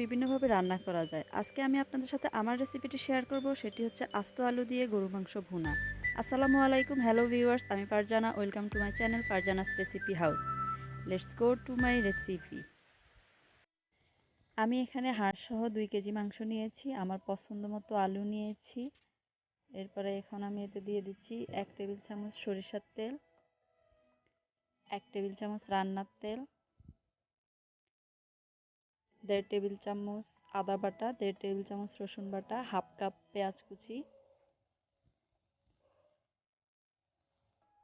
বিভিন্নভাবে রান্না করা যায়। আজকে আমি আপনাদের সাথে আমার রেসিপিটি শেয়ার করব, সেটি হচ্ছে আস্ত আলু দিয়ে গরু মাংস ভুনা। আসসালামু আলাইকুম হ্যালো ভিউয়ার্স আমি Farzana welcome to my channel Farzana's recipe house let's go to my recipe আমি এখানে হাড়সহ দুই কেজি মাংস নিয়েছি, আমার পছন্দ মতো আলু নিয়েছি। এরপরে এখন আমি এতে দিয়ে দিচ্ছি এক টেবিল চামচ সরিষার তেল, এক টেবিল চামচ রান্নার তেল দেড় টেবিল চামচ আদা বাটা, দেড় টেবিল চামচ রসুন বাটা, হাফ কাপ পেঁয়াজ কুচি,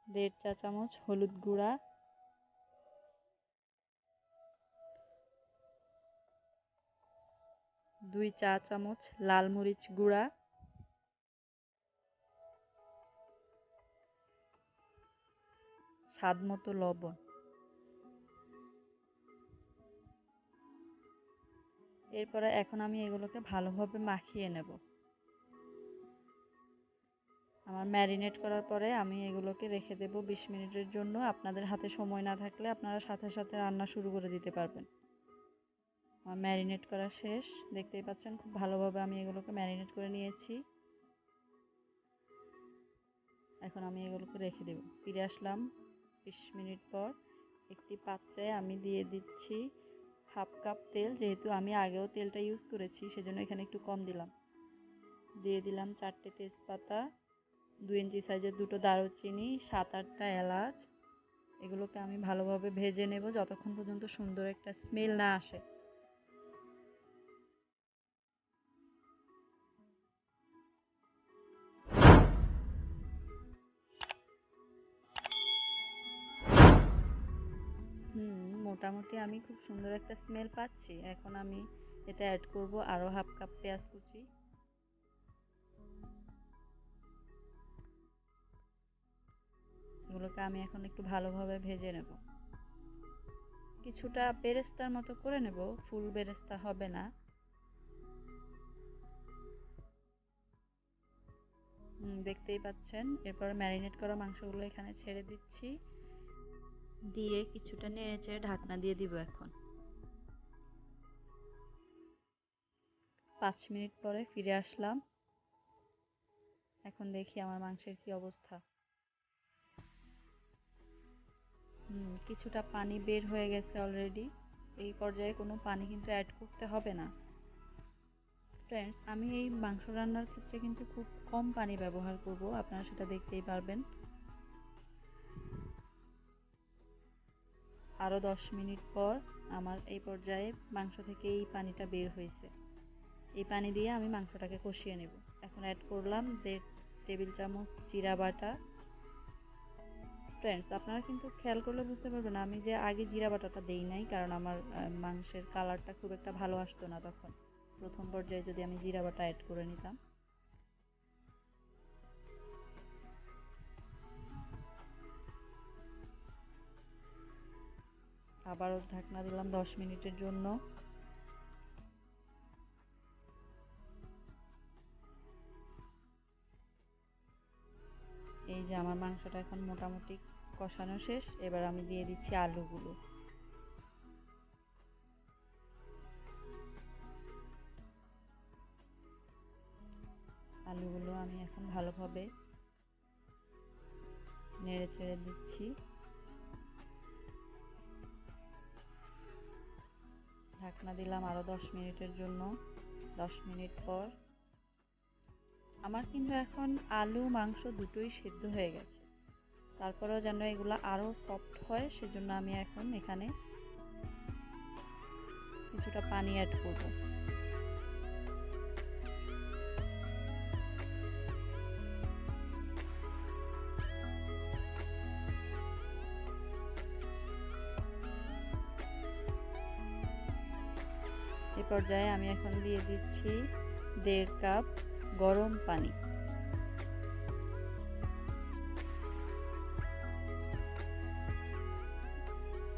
দেড় চা চামচ হলুদ গুঁড়া, দুই চা চামচ লাল মরিচ গুঁড়া স্বাদ মতো লবণ। এরপরে এখন আমি এগুলোকে ভালোভাবে মাখিয়ে নেব। আমার ম্যারিনেট করার পরে আমি এগুলোকে রেখে দেব বিশ মিনিটের জন্য। আপনাদের হাতে সময় না থাকলে আপনারা সাথে সাথে রান্না শুরু করে দিতে পারবেন। আমার ম্যারিনেট করা শেষ। দেখতেই পাচ্ছেন, খুব ভালোভাবে আমি এগুলোকে ম্যারিনেট করে নিয়েছি। এখন আমি এগুলোকে রেখে দেব। ফিরে আসলাম বিশ মিনিট পর। একটি পাত্রে আমি দিয়ে দিচ্ছি হাফ কাপ তেল, যেহেতু আমি আগেও তেলটা ইউজ করেছি, সেজন্য এখানে একটু কম দিলাম। দিয়ে দিলাম চারটে তেজপাতা দু ইঞ্চি সাইজের দুটো দারুচিনি, সাত আটটা এলাচ। এগুলোকে আমি ভালোভাবে ভেজে নেব, যতক্ষণ পর্যন্ত সুন্দর একটা স্মেল না আসে। মোটামুটি আমি খুব সুন্দর একটা স্মেল পাচ্ছি। এখন আমি এটা অ্যাড করব আরও হাফ কাপ পেঁয়াজ কুচি। এগুলোকে আমি এখন একটু ভালোভাবে ভেজে নেব। কিছুটা বেরেস্তার মতো করে নেব, ফুল বেরেস্তা হবে না। দেখতেই পাচ্ছেন। এরপর ম্যারিনেট করা মাংসগুলো এখানে ছেড়ে দিচ্ছি। দিয়ে কিছুটা নেড়ে চেড়ে ঢাকনা দিয়ে দিব এখন। পাঁচ মিনিট পরে ফিরে আসলাম। এখন দেখি আমার মাংসের কি অবস্থা। হুম, কিছুটা পানি বের হয়ে গেছে অলরেডি এই পর্যায়ে কোনো পানি কিন্তু অ্যাড করতে হবে না। ফ্রেন্ডস আমি এই মাংস রান্নার ক্ষেত্রে কিন্তু খুব কম পানি ব্যবহার করব, আপনারা সেটা দেখতেই পারবেন। আরও দশ মিনিট পর আমার এই পর্যায়ে মাংস থেকে এই পানিটা বের হয়েছে। এই পানি দিয়ে আমি মাংসটাকে কষিয়ে নেব। এখন অ্যাড করলাম দেড় টেবিল চামচ জিরা বাটা। ফ্রেন্ডস আপনারা কিন্তু খেয়াল করলে বুঝতে পারবেন, আমি যে আগে জিরা বাটাটা দেই নাই, কারণ আমার মাংসের কালারটা খুব একটা ভালো আসতো না তখন। প্রথম পর্যায়ে যদি আমি জিরা বাটা অ্যাড করে নিতাম। আবারও ঢাকনা দিলাম দশ মিনিটের জন্য। এই যে আমার মাংসটা এখন মোটামুটি কষানো শেষ, এবার আমি দিয়ে দিচ্ছি আলুগুলো। আলুগুলো আমি এখন ভালোভাবে নেড়ে চেড়ে দিচ্ছি। ঢাকনা দিলাম আরও দশ মিনিটের জন্য। দশ মিনিট পর আমার কিন্তু এখন আলু, মাংস দুটোই সেদ্ধ হয়ে গেছে। তারপরেও যেন এগুলো আরও সফট হয়, সেজন্য আমি এখন এখানে কিছুটা পানি অ্যাড করব। পর্যায়ে আমি এখন দিয়ে দিচ্ছি দেড় কাপ গরম পানি।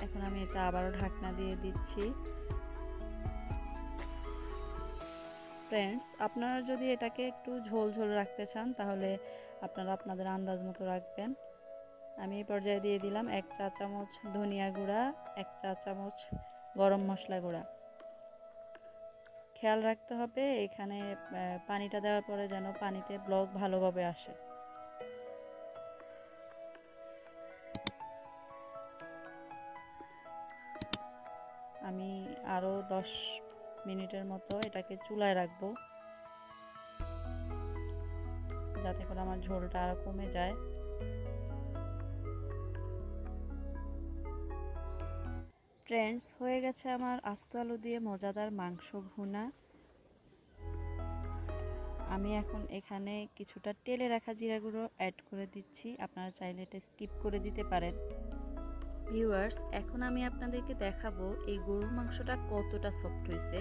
এখন আমি এটা আবারও ঢাকনা দিয়ে দিচ্ছি। ফ্রেন্ডস আপনারা যদি এটাকে একটু ঝোল ঝোল রাখতে চান, তাহলে আপনারা আপনাদের আন্দাজ মতো রাখবেন। আমি এই পর্যায়ে দিয়ে দিলাম এক চা চামচ ধনিয়া গুঁড়া, এক চা চামচ গরম মশলা গুঁড়া। খেয়াল রাখতে হবে, এখানে পানিটা দেওয়ার পরে যেন পানিতে ব্লক ভালোভাবে আসে। আমি আরও দশ মিনিটের মতো এটাকে চুলায় রাখব। যাতে করে আমার ঝোলটা আরও কমে যায়। ফ্রেন্ডস হয়ে গেছে আমার আস্ত আলু দিয়ে মজাদার মাংস ভুনা। আমি এখন এখানে কিছুটা তেলে রাখা জিরা গুঁড়ো অ্যাড করে দিচ্ছি। আপনারা চাইলে এটা স্কিপ করে দিতে পারেন। ভিউয়ার্স এখন আমি আপনাদেরকে দেখাবো এই গরুর মাংসটা কতটা সফট হয়েছে।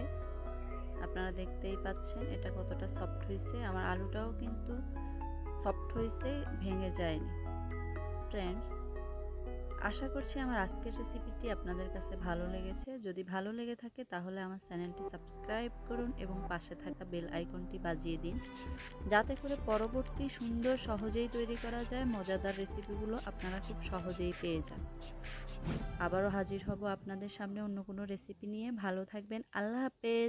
আপনারা দেখতেই পাচ্ছেন এটা কতটা সফট হয়েছে। আমার আলুটাও কিন্তু সফট হয়েছে, ভেঙে যায়নি। ফ্রেন্ডস আশা করছি আমার আজকের রেসিপিটি আপনাদের কাছে ভালো লেগেছে। যদি ভালো লেগে থাকে তাহলে আমার চ্যানেলটি সাবস্ক্রাইব করুন এবং পাশে থাকা বেল আইকনটি বাজিয়ে দিন। যাতে করে পরবর্তী সুন্দর সহজেই তৈরি করা যায় মজাদার রেসিপিগুলো আপনারা খুব সহজেই পেয়ে যান। আবারও হাজির হব আপনাদের সামনে অন্য কোনো রেসিপি নিয়ে। ভালো থাকবেন। আল্লাহ হাফেজ।